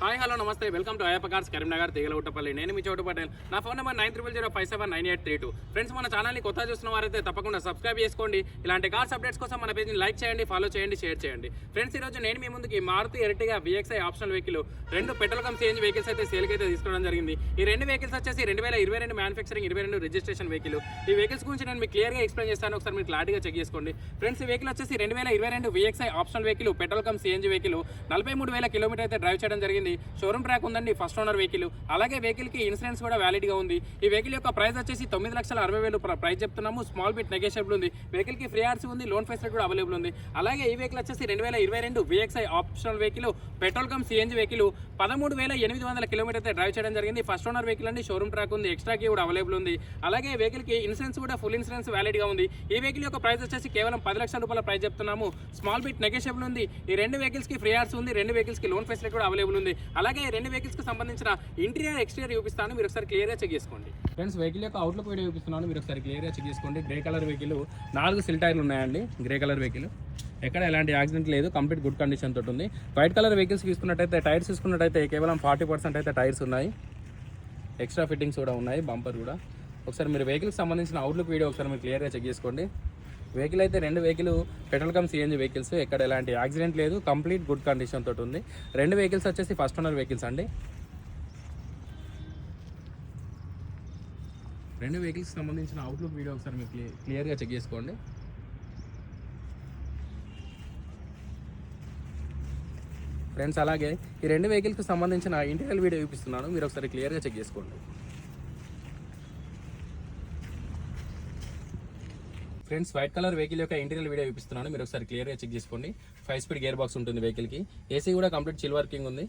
Hi hello నమస్తే. Welcome to Ayyappa cars Karimnagar Teegalaguttapally. నేను మీ చోటు పటేల్. నా phone number nine triple zero five seven nine eight three two. Friends మన ఛానల్ని కొత్త చూస్తున్న వారైతే తప్పకుండా సబ్స్క్రైబ్ చేసుకోండి. ఇలాంటి కార్స్ అప్డేట్స్ కోసం మన పేజ్ని లైక్ చేయండి ఫాలో చేయండి షేర్ చేయండి. ఫ్రెండ్స్ ఈరోజు నేను మీ ముందుకి Maruti Ertiga VXI optional vehicle రెండు పెట్రోల్ కమ్ చేంజ్ వెహికల్స్ అయితే సేల్కి అయితే తీసుకోవడం జరిగింది. ఈ రెండు వెహికల్స్ వచ్చేసి రెండు వేల ఇరవై రెండు మ్యానుఫ్యాక్చరింగ్ ఇరవై రెండు రిజిస్ట్రేషన్ వెహికల్ ఈ వెహికల్స్ గురించి నేను మీకు క్లియర్గా ఎక్స్ప్లెయిన్ చేస్తాను. ఒకసారి మీరు క్లారిటీగా చెక్ చేసుకోండి. ఫ్రెండ్స్ ఈ వెహికల్ వచ్చేసి రెండు వేల ఇరవై రెండు VXI optional vehicle petrol cum CNG vehicle నలభై మూడు వేల కిలోమీటర్ అయితే డ్రైవ్ చేయడం జరిగింది. షోరూమ్ ట్రాక్ ఉందండి ఫస్ట్ ఓనర్ వెహికల్ అలాగే వెహికల్కి ఇన్సూరెన్స్ కూడా వ్యాలిడ్గా ఉంది. ఈ వెహికల్ యొక్క ప్రైస్ వచ్చేసి తొమ్మిది లక్షల అరవై వేలు ప్రైస్ చెప్తున్నాము. స్మాల్ బిట్ నెగోషియబుల్ ఉంది. వెహికల్కి ఫ్రీ ఆర్సీ ఉంది లోన్ ఫెసిలిటీ కూడా అవైలబుల్ ఉంది. అలాగే ఈ వెహికల్ వచ్చేసి రెండు వేల ఇరవై రెండు VXI optional vehicle petrol cum CNG vehicle పదమూడు వేల ఎనిమిది వందల కిలోమీటర్ అయితే డ్రైవ్ చేయడం జరిగింది. ఫస్ట్ ఓనర్ వెహికల్ అండి షోరూమ్ ట్రాక్ ఉంది ఎక్స్ట్రా కీ కూడా అవైలబుల్ ఉంది. అలాగే వెహికల్కి వెహికల్కి ఇన్సూరెన్స్ కూడా ఫుల్ ఇన్సూరెన్స్ వ్యాలిడ్గా ఉంది. ఈ వెహికల్ యొక్క ప్రైస్ వచ్చేసి కేవలం పది లక్షల రూపాయల ప్రైస్ చెప్తున్నాము. స్మాల్ బిట్ నెగోషియబుల్ ఉంది. ఈ రెండు వెహికల్స్కి ఫ్రీ ఆర్స్ ఉంది రెండు వెహికల్స్కి లోన్ ఫెసిలిటీ కూడా అవైలబుల్ ఉంది. అలాగే రెండు వెహికల్స్కి సంబంధించిన ఇంటీరియర్ ఎక్స్టీరియర్ చూపిస్తాను. మీరు ఒకసారి క్లియర్గా చెక్ చేసుకోండి. ఫ్రెండ్స్ వెహికల్ యొక్క అవుట్లుక్ వీడియో చూపిస్తున్నాను. మీరు ఒకసారి క్లియర్గా చెక్ చేసుకోండి. గ్రే కలర్ వెహికల్ నాలుగు సిల్ టైర్లు ఉన్నాయండి. గ్రే కలర్ వెహికల్ ఎక్కడ ఎలాంటి యాక్సిడెంట్ లేదు. కంప్లీట్ గుడ్ కండిషన్ తోటి ఉంది. వైట్ కలర్ వెహికల్స్ తీసుకున్నట్టయితే టైర్స్ తీసుకున్నట్టయితే కేవలం ఫార్టీ పర్సెంట్ అయితే టైర్స్ ఉన్నాయి. ఎక్స్ట్రా ఫిట్టింగ్స్ కూడా ఉన్నాయి. బంపర్ కూడా. ఒకసారి మీరు వెహికల్కి సంబంధించిన అవుట్లుక్ వీడియో ఒకసారి మీరు క్లియర్గా చెక్ చేసుకోండి. వెహికల్ అయితే రెండు vehicle petrol cum CNG vehicles ఎక్కడ ఎలాంటి యాక్సిడెంట్ లేదు. కంప్లీట్ గుడ్ కండిషన్ తోటి ఉంది. రెండు వెహికల్స్ వచ్చేసి ఫస్ట్ ఓనర్ వెహికల్స్ అండి. రెండు వెహికల్స్కి సంబంధించిన అవుట్లుక్ వీడియో ఒకసారి మీరు క్లియర్గా చెక్ చేసుకోండి. ఫ్రెండ్స్ అలాగే ఈ రెండు వెహికల్స్కి సంబంధించిన ఇంటీరియల్ వీడియో చూపిస్తున్నాను. మీరు ఒకసారి క్లియర్గా చెక్ చేసుకోండి. ఫ్రెండ్స్ వైట్ కలర్ వెహికల్ యొక్క ఇంటీరియర్ వీడియో చూపిస్తున్నాను. మీరు ఒకసారి క్లియర్గా చెక్ చేసుకోండి. ఫైవ్ స్పీడ్ గేర్ బాక్స్ ఉంటుంది వెహికల్కి. ఏసీ కూడా కంప్లీట్ చిల్ వర్కింగ్ ఉంది.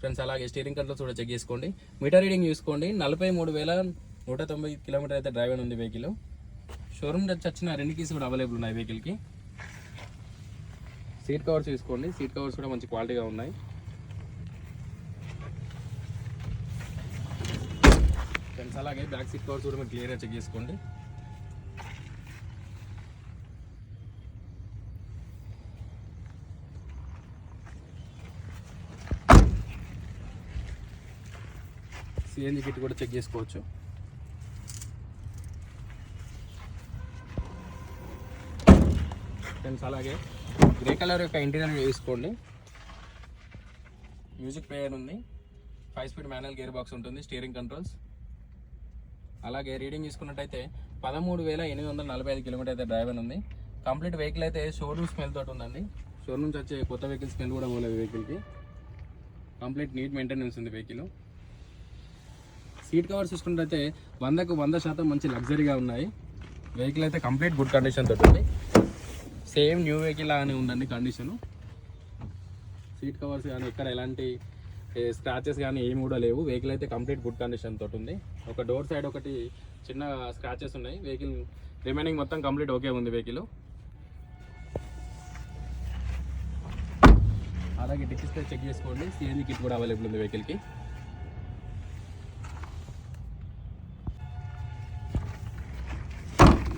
ఫ్రెండ్స్ అలాగే స్టీరింగ్ కంట్రోల్స్ కూడా చెక్ చేసుకోండి. మీటర్ రీడింగ్ చూసుకోండి. నలభై మూడు వేల నూట తొంభై కిలోమీటర్ అయితే డ్రైవ్ ఉంది వెహికల్. షోరూమ్ నుంచి వచ్చిన రెండు కీస్ కూడా అవైలబుల్ ఉన్నాయి వెహికల్కి. సీట్ కవర్స్ చూసుకోండి. సీట్ కవర్స్ కూడా మంచి క్వాలిటీగా ఉన్నాయి. ఫ్రెండ్స్ అలాగే బ్యాక్ సీట్ కవర్స్ కూడా మీరు క్లియర్గా చెక్ చేసుకోండి. సిఎన్జి కిట్ కూడా చెక్ చేసుకోవచ్చు. ఫ్రెండ్స్ అలాగే గ్రే కలర్ యొక్క ఇంటీరియర్ వేసుకోండి. మ్యూజిక్ ప్లేయర్ ఉంది. Five speed manual gear box ఉంటుంది స్టీరింగ్ కంట్రోల్స్ అలాగే రీడింగ్ తీసుకున్నట్టయితే పదమూడు వేల ఎనిమిది వందల నలభై ఐదు కిలోమీటర్ అయితే డ్రైవ్ అని ఉంది. కంప్లీట్ వెహికల్ అయితే షోరూమ్ స్మెల్ తోటి ఉందండి. షోరూమ్ నుంచి వచ్చే కొత్త వెహికల్ స్మెల్ కూడా పోలేదు వెహికల్కి కంప్లీట్ నీట్ మెయింటెనెన్స్ ఉంది వెహికల్ సీట్ కవర్స్ చూసుకున్నట్టయితే వందకు వంద శాతం మంచి లగ్జరీగా ఉన్నాయి. వెహికల్ అయితే కంప్లీట్ గుడ్ కండిషన్ తోటి ఉంది. సేమ్ న్యూ వెహికల్ లాగానే ఉందండి కండిషను సీట్ కవర్స్ కానీ ఎక్కడ ఎలాంటి స్క్రాచెస్ కానీ ఏమి కూడా లేవు. వెహికల్ అయితే కంప్లీట్ గుడ్ కండిషన్ తోటి ఉంది. ఒక డోర్ సైడ్ ఒకటి చిన్న స్క్రాచెస్ ఉన్నాయి. వెహికల్ రిమైనింగ్ మొత్తం కంప్లీట్ ఓకే ఉంది వెహికల్ అలాగే డిస్ప్లే చెక్ చేసుకోండి. సిఎన్జీ కిట్ కూడా అవైలబుల్ ఉంది వెహికల్కి